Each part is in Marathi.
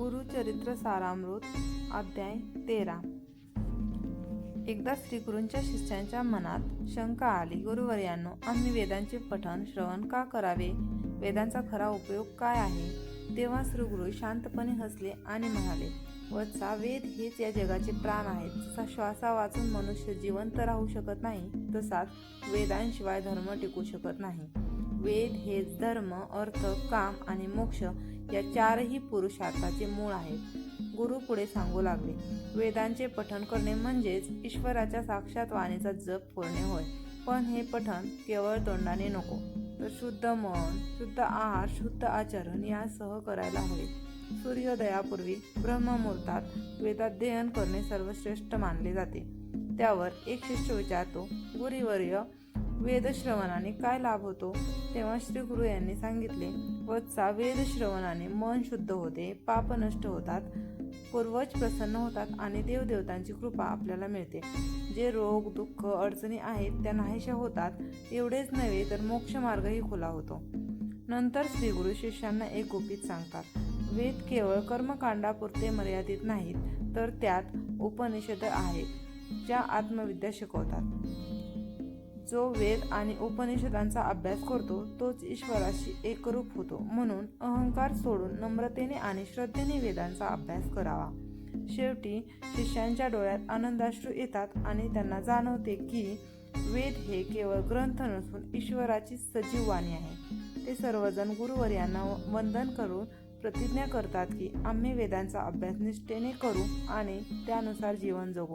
गुरुचरित्र सारामृत अध्याय तेरा. एकदा श्रीगुरूंच्या शिष्यांच्या मनात शंका आली गुरुवर्यांनो आम्ही वेदांचे पठण श्रवण का करावे? वेदांचा खरा उपयोग काय आहे? तेव्हा श्रीगुरु शांतपणे हसले आणि म्हणाले वत्सा वेद हेच या जगाचे प्राण आहेत. जसा श्वासा वाचून मनुष्य जिवंत राहू शकत नाही तसाच वेदांशिवाय धर्म टिकू शकत नाही. वेद हेच धर्म अर्थ काम आणि मोक्ष या चारही पुरुषार्थाचे मूळ आहेत. गुरु पुढे सांगू लागले वेदांचे पठण करणे म्हणजेच ईश्वराच्या साक्षात वाणीचा जप करणे होय. पण हे पठण केवळ तोंडाने नको तर शुद्ध मन शुद्ध आहार शुद्ध आचरण यासह करायला हवे. सूर्योदयापूर्वी ब्रह्ममुहूर्तात वेदाध्ययन करणे सर्वश्रेष्ठ मानले जाते. त्यावर एक शिष्य विचारतो गुरुवर्य वेदश्रवणाने काय लाभ होतो? तेव्हा श्री गुरु यांनी सांगितले वत्सा वेदश्रवणाने मन शुद्ध होते पाप नष्ट होतात पूर्वज प्रसन्न होतात आणि देवदेवतांची कृपा आपल्याला मिळते. जे रोग दुःख अडचणी आहेत त्या नाहीशा होतात. एवढेच नव्हे तर मोक्ष मार्गही खुला होतो. नंतर श्री गुरु शिष्यांना एक गुपित सांगतात वेद केवळ कर्मकांडापुरते मर्यादित नाहीत तर त्यात उपनिषद आहेत ज्या आत्मविद्या शिकवतात. जो वेद आणि उपनिषदांचा अभ्यास करतो तोच ईश्वराशी एकरूप होतो. म्हणून अहंकार सोडून नम्रतेने आणि श्रद्धेने वेदांचा अभ्यास करावा. शेवटी शिष्यांच्या डोळ्यात आनंदाश्रू येतात आणि त्यांना जाणवते की वेद हे केवळ ग्रंथ नसून ईश्वराची सजीव वाणी आहे. ते सर्वजण गुरुवर्यांना वंदन करून प्रतिज्ञा करतात की आम्ही वेदांचा अभ्यास निष्ठेने करू आणि त्यानुसार जीवन जगू.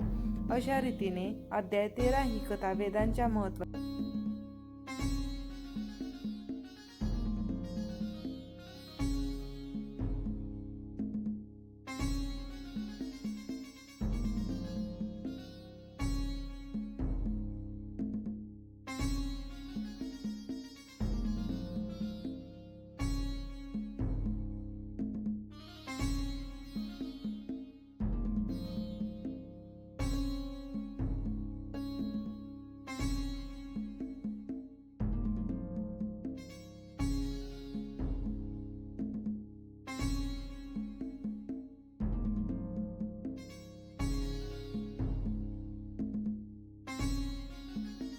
अशा रीतीने अध्याय तेरा ही कथा वेदांच्या महत्त्व